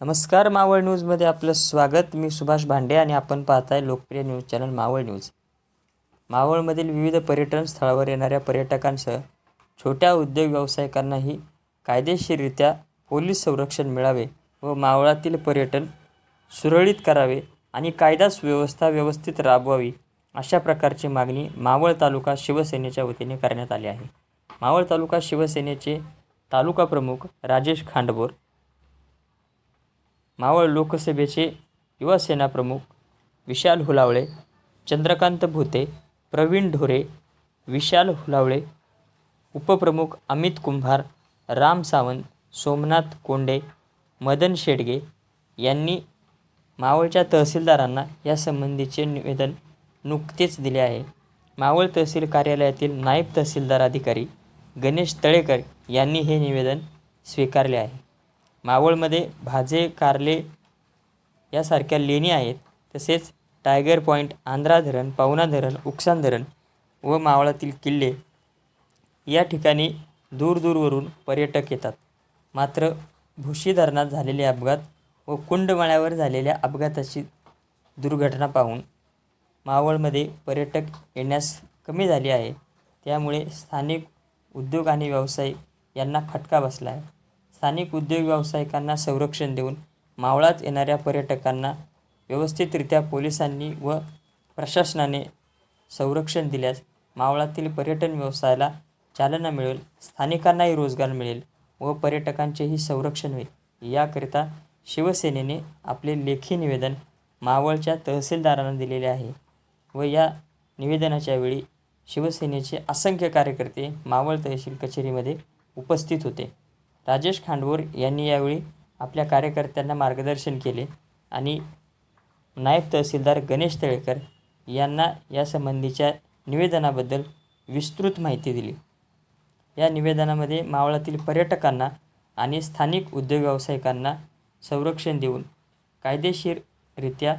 नमस्कार मावळ न्यूजमध्ये आपलं स्वागत. मी सुभाष भांडे आणि आपण पाहताय लोकप्रिय न्यूज चॅनल मावळ न्यूज. मावळमधील विविध पर्यटन स्थळावर येणाऱ्या पर्यटकांसह छोट्या उद्योग व्यावसायिकांनाही कायदेशीररित्या पोलीस संरक्षण मिळावे व मावळातील पर्यटन सुरळीत करावे आणि कायदा सुव्यवस्था व्यवस्थित राबवावी अशा प्रकारची मागणी मावळ तालुका शिवसेनेच्या वतीने करण्यात आली आहे. मावळ तालुका शिवसेनेचे तालुका प्रमुख राजेश खांडबोर मावळ लोकसभेचे युवासेनाप्रमुख विशाल हुलावळे चंद्रकांत भुते प्रवीण ढोरे विशाल हुलावळे उपप्रमुख अमित कुंभार राम सावंत सोमनाथ कोंडे मदन शेडगे यांनी मावळच्या तहसीलदारांना यासंबंधीचे निवेदन नुकतेच दिले आहे. मावळ तहसील कार्यालयातील नायब तहसीलदार अधिकारी गणेश तळेकर यांनी हे निवेदन स्वीकारले आहे. मावळमध्ये भाजे कारले यासारख्या लेणी आहेत. तसेच टायगर पॉईंट आंध्रा धरण पवना धरण उक्सान धरण व मावळातील किल्ले या ठिकाणी दूरदूरवरून पर्यटक येतात. मात्र भुशी धरणात झालेले अपघात व कुंडमाळ्यावर झालेल्या अपघाताची दुर्घटना पाहून मावळमध्ये पर्यटक येण्यास कमी झाले आहे. त्यामुळे स्थानिक उद्योग आणि व्यवसाय यांना फटका बसला आहे. स्थानिक उद्योग व्यावसायिकांना संरक्षण देऊन मावळात येणाऱ्या पर्यटकांना व्यवस्थितरित्या पोलिसांनी व प्रशासनाने संरक्षण दिल्यास मावळातील पर्यटन व्यवसायाला चालना मिळेल स्थानिकांनाही रोजगार मिळेल व पर्यटकांचेही संरक्षण होईल. याकरिता शिवसेनेने आपले लेखी निवेदन मावळच्या तहसीलदारांना दिलेले आहे व या निवेदनाच्या वेळी शिवसेनेचे असंख्य कार्यकर्ते मावळ तहसील कचेरीमध्ये उपस्थित होते. राजेश खांडवोर यांनी यावेळी आपल्या कार्यकर्त्यांना मार्गदर्शन केले आणि नायब तहसीलदार गणेश तळेकर यांना यासंबंधीच्या निवेदनाबद्दल विस्तृत माहिती दिली. या निवेदनामध्ये मावळातील पर्यटकांना आणि स्थानिक उद्योग व्यावसायिकांना संरक्षण देऊन कायदेशीररित्या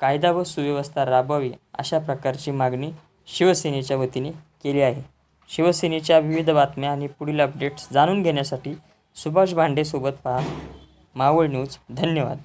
कायदा व सुव्यवस्था राबवावी अशा प्रकारची मागणी शिवसेनेच्या वतीने केली आहे. शिवसेनेच्या विविध बातम्या आणि पुढील अपडेट्स जाणून घेण्यासाठी सुभाष भांडेसोबत पहा. मावळ न्यूज धन्यवाद.